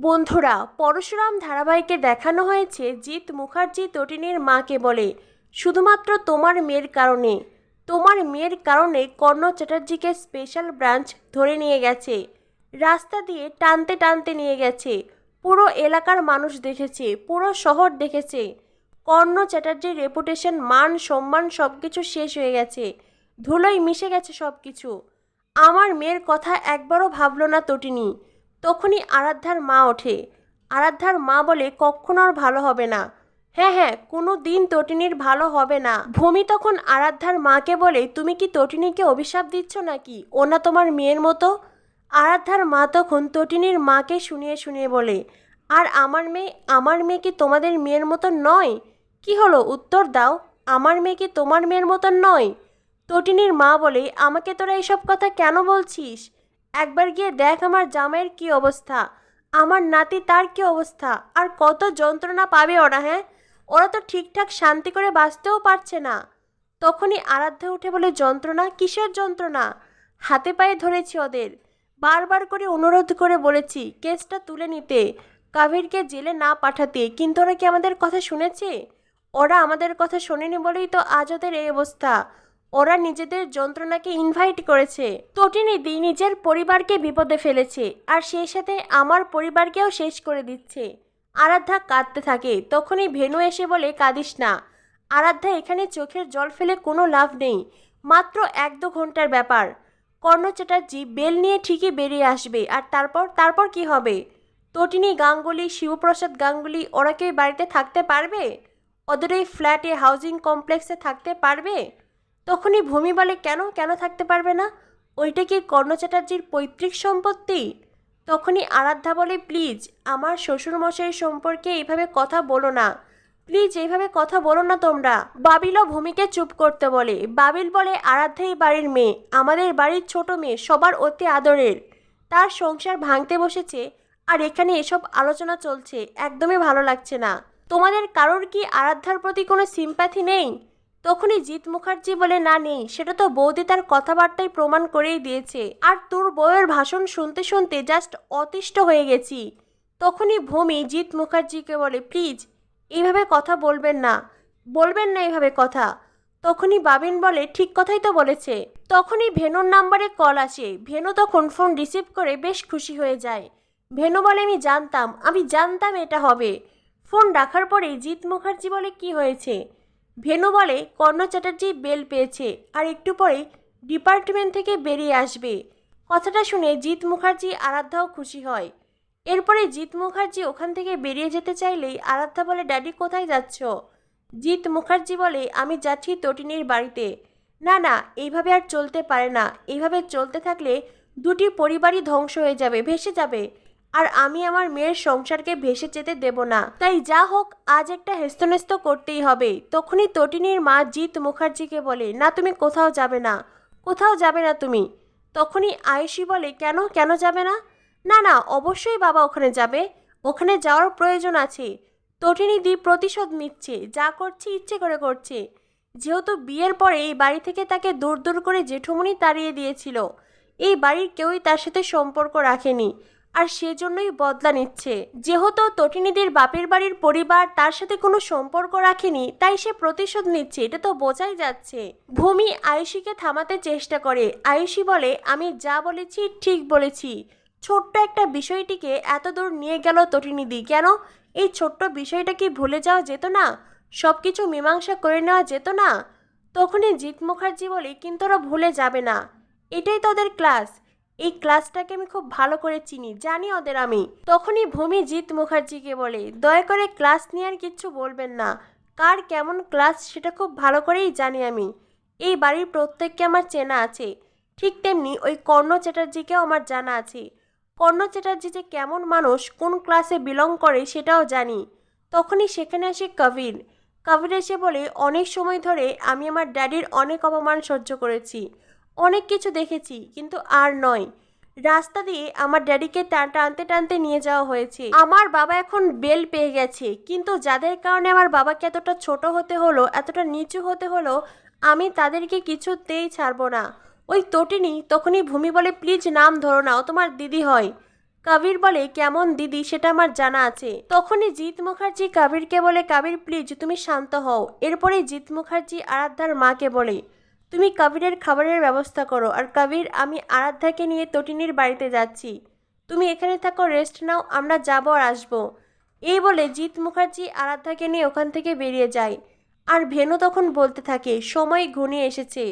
বন্ধুরা, পরশুরাম ধারাবাহিকে দেখানো হয়েছে জিৎ মুখার্জি তটিনীর মাকে বলে। শুধুমাত্র তোমার মেয়ের কারণে। তোমার মেয়ের কারণে কর্ণ চ্যাটার্জিকে স্পেশাল ব্রাঞ্চ ধরে নিয়ে গেছে। রাস্তা দিয়ে টানতে টানতে নিয়ে গেছে। পুরো এলাকার মানুষ দেখেছে, পুরো শহর দেখেছে। কর্ণ চ্যাটার্জির রেপুটেশন মান, সম্মান সব কিছু শেষ হয়ে গেছে। ধুলোয় মিশে গেছে সব কিছু আমার মেয়ের কথা একবারও ভাবলো না তটিনী। তখনই আরাধ্যার মা ওঠে। আরাধ্যার মা বলে, কখনো আর ভালো হবে না। হ্যাঁ হ্যাঁ কোনো দিন তটিনীর ভালো হবে না। ভূমি তখন আরাধ্যার মাকে বলে, তুমি কি তটিনীকে অভিশাপ দিচ্ছ নাকি? ও না তোমার মেয়ের মতো? আরাধ্যার মা তখন তটিনীর মাকে শুনিয়ে শুনিয়ে বলে, আর আমার মেয়ে আমার মেয়ে কি তোমাদের মেয়ের মতো নয়? কি হলো? উত্তর দাও, আমার মেয়ে কি তোমার মেয়ের মতন নয়? তটিনীর মা বলে, আমাকে তোরা এসব কথা কেন বলছিস? একবার গিয়ে দেখ আমার জামাইয়ের কি অবস্থা। আমার নাতি তার কি অবস্থা। আর কত যন্ত্রণা পাবে ওরা হ্যাঁ? ওরা তো ঠিকঠাক শান্তি করে বাঁচতেও পারছে না। তখনই আরাধ্যা উঠে বলে, যন্ত্রণা? কিসের যন্ত্রণা? হাতে পায়ে ধরেছি ওদের। বারবার করে অনুরোধ করে বলেছি, কেসটা তুলে নিতে। কাভিরকে জেলে না পাঠাতে। কিন্তু ওরা কি আমাদের কথা শুনেছে? ওরা আমাদের কথা শোনেনি বলেই তো আজ ওদের এই অবস্থা। ওরা নিজেদের যন্ত্রণাকে ইনভাইট করেছে। তটিনিধি নিজের পরিবারকে বিপদে ফেলেছে আর সেই সাথে আমার পরিবারকেও শেষ করে দিচ্ছে। আরাধ্যা কাঁদতে থাকে। তখনই ভেনু এসে বলে, কাঁদিস না। আরাধ্যা, এখানে চোখের জল ফেলে কোনো লাভ নেই। মাত্র এক দু ঘণ্টার ব্যাপার। কর্ণ চ্যাটার্জি বেল নিয়ে ঠিকই বেরিয়ে আসবে আর তারপর তারপর কি হবে? তটিনী গাঙ্গুলি, শিবপ্রসাদ গাঙ্গুলি, ওরা কি বাড়িতে থাকতে পারবে? ওদের এই ফ্ল্যাটে হাউজিং কমপ্লেক্সে থাকতে পারবে? তখনই ভূমি বলে কেন কেন থাকতে পারবে না? ওইটা কি কর্ণ চ্যাটার্জির পৈতৃক সম্পত্তি? তখনই আরাধ্যা বলে, প্লিজ, আমার শ্বশুরমশাই সম্পর্কে এইভাবে কথা বলো না। প্লিজ, এইভাবে কথা বলো না তোমরা। বাবিলও ভূমিকে চুপ করতে বলে। বাবিল বলে, আরাধ্যা এই বাড়ির মেয়ে। আমাদের বাড়ির ছোট মেয়ে, সবার অতি আদরের। তার সংসার ভাঙতে বসেছে আর এখানে এসব আলোচনা চলছে। একদমই ভালো লাগছে না। তোমাদের কারোর কি আরাধ্যার প্রতি কোনো সিম্প্যাথি নেই? তখনই জিৎ মুখার্জি বলে, না, নেই। সেটা তো বৌদি তার কথাবার্তায় প্রমাণ করেই দিয়েছে। আর তোর বউয়ের ভাষণ শুনতে শুনতে জাস্ট অতিষ্ঠ হয়ে গেছি। তখনই ভূমি জিৎ মুখার্জিকে বলে, প্লিজ এইভাবে কথা বলবেন না। বলবেন না এইভাবে কথা। তখনই বাবিন বলে, ঠিক কথাই তো বলেছে। তখনই ভেনুর নাম্বারে কল আসে। ভেনু তখন ফোন রিসিভ করে বেশ খুশি হয়ে যায়। ভেনু বলে, আমি জানতাম। আমি জানতাম এটা হবে। ফোন রাখার পরেই জিৎ মুখার্জি বলে, কি হয়েছে? ভেনু বলে, কর্ণ চ্যাটার্জি বেল পেয়েছে, আর একটু পরে ডিপার্টমেন্ট থেকে বেরিয়ে আসবে। কথাটা শুনে জিৎ মুখার্জি আরাধ্যাও খুশি হয়। এরপরে জিৎ মুখার্জি ওখান থেকে বেরিয়ে যেতে চাইলেই আরাধ্যা বলে, ড্যাডি, কোথায় যাচ্ছ? জিৎ মুখার্জি বলে, আমি যাচ্ছি তটিনীর বাড়িতে। না না, এইভাবে আর চলতে পারে না। এইভাবে চলতে থাকলে দুটি পরিবারই ধ্বংস হয়ে যাবে, ভেসে যাবে। আর আমি আমার মেয়ের সংসারকে ভেসে যেতে দেব না। তাই যা হোক, আজ একটা হেস্তনেস্ত করতেই হবে। তখনই তটিনীর মা জিৎ মুখার্জিকে বলে, না, তুমি কোথাও যাবে না। কোথাও যাবে না তুমি তখনই আয়ুষী বলে, কেন? কেন যাবে না? না না, অবশ্যই বাবা ওখানে যাবে। ওখানে যাওয়ার প্রয়োজন আছে তটিনীদি প্রতিশোধ নিচ্ছে, যা করছে, ইচ্ছে করে করছে। যেহেতু বিয়ের পরে এই বাড়ি থেকে তাকে দূর দূর করে জেঠুমনি তাড়িয়ে দিয়েছিল, এই বাড়ির কেউই তার সাথে সম্পর্ক রাখেনি। আর সেজন্যই বদলা নিচ্ছে। যেহেতু তটিনীদের বাপের বাড়ির পরিবার তার সাথে কোনো সম্পর্ক রাখেনি, তাই সে প্রতিশোধ নিচ্ছে, এটা তো বোঝাই যাচ্ছে। ভূমি আয়ুষীকে থামাতে চেষ্টা করে। আয়ুষী বলে, আমি যা বলেছি, ঠিক বলেছি। ছোট্ট একটা বিষয়টিকে এত দূর নিয়ে গেল তটিনিধি কেন? এই ছোট্ট বিষয়টা কি ভুলে যাওয়া যেত না? সব কিছু মীমাংসা করে নেওয়া যেত না? তখনই জিৎ মুখার্জি বলে, কিন্তু ওরা ভুলে যাবে না। এটাই তাদের ক্লাস এই ক্লাসটাকে আমি খুব ভালো করে চিনি, জানি ওদের আমি। তখনই ভূমি জিৎ মুখার্জিকে বলে, দয়া করে ক্লাস নিয়ে আর কিচ্ছু বলবেন না। কার কেমন ক্লাস সেটা খুব ভালো করেই জানি আমি। এই বাড়ির প্রত্যেককে আমার চেনা আছে। ঠিক তেমনি ওই কর্ণ চ্যাটার্জিকেও আমার জানা আছে। কর্ণ চ্যাটার্জি যে কেমন মানুষ, কোন ক্লাসে বিলং করে সেটাও জানি। তখনই সেখানে আসে কবির। কবির এসে বলে, অনেক সময় ধরে আমি আমার ড্যাডির অনেক অপমান সহ্য করেছি। অনেক কিছু দেখেছি, কিন্তু আর নয়। রাস্তা দিয়ে আমার ড্যাডিকে টানতে টানতে নিয়ে যাওয়া হয়েছে। আমার বাবা এখন বেল পেয়ে গেছে, কিন্তু যাদের কারণে আমার বাবাকে এতটা ছোট হতে হলো, এতটা নিচু হতে হলো, আমি তাদেরকে কিছুতেই ছাড়বো না। ওই তটিনী তখনই ভূমি বলে, প্লিজ নাম ধরো না ও তোমার দিদি হয়। কাবির বলে, কেমন দিদি, সেটা আমার জানা আছে। তখনই জিৎ মুখার্জি কাবিরকে বলে, কাবির, প্লিজ তুমি শান্ত হও। এরপরে জিৎ মুখার্জি আরাধ্যার মাকে বলে তুমি কবিরের খাবারের ব্যবস্থা করো, আর কবির, আমি আরাধ্যাকে নিয়ে তটিনীর বাড়িতে যাচ্ছি। তুমি এখানে থাকো রেস্ট নাও, আমরা যাব আর আসব। এই বলে জিৎ মুখার্জি আরাধ্যাকে নিয়ে ওখান থেকে বেরিয়ে যায়। আর ভেনু তখন বলতে থাকে, সময় ঘনিয়ে এসেছে।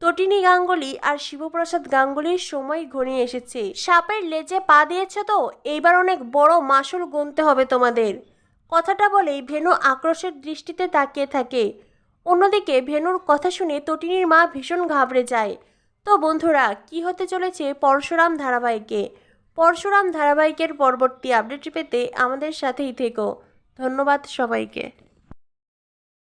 তটিনী গাঙ্গুলি আর শিবপ্রসাদ গাঙ্গুলির সময় ঘনিয়ে এসেছে। সাপের লেজে পা দিয়েছে তো? এইবার অনেক বড় মাসুল গুনতে হবে তোমাদের। কথাটা বলেই ভেনু আক্রোশের দৃষ্টিতে তাকিয়ে থাকে। অন্যদিকে ভেনুর কথা শুনে তটিনীর মা ভীষণ ঘাবড়ে যায়। তো বন্ধুরা, কি হতে চলেছে পরশুরাম ধারাবাহিকে? পরশুরাম ধারাবাহিকের পরবর্তী আপডেট পেতে আমাদের সাথেই থেকো। ধন্যবাদ সবাইকে।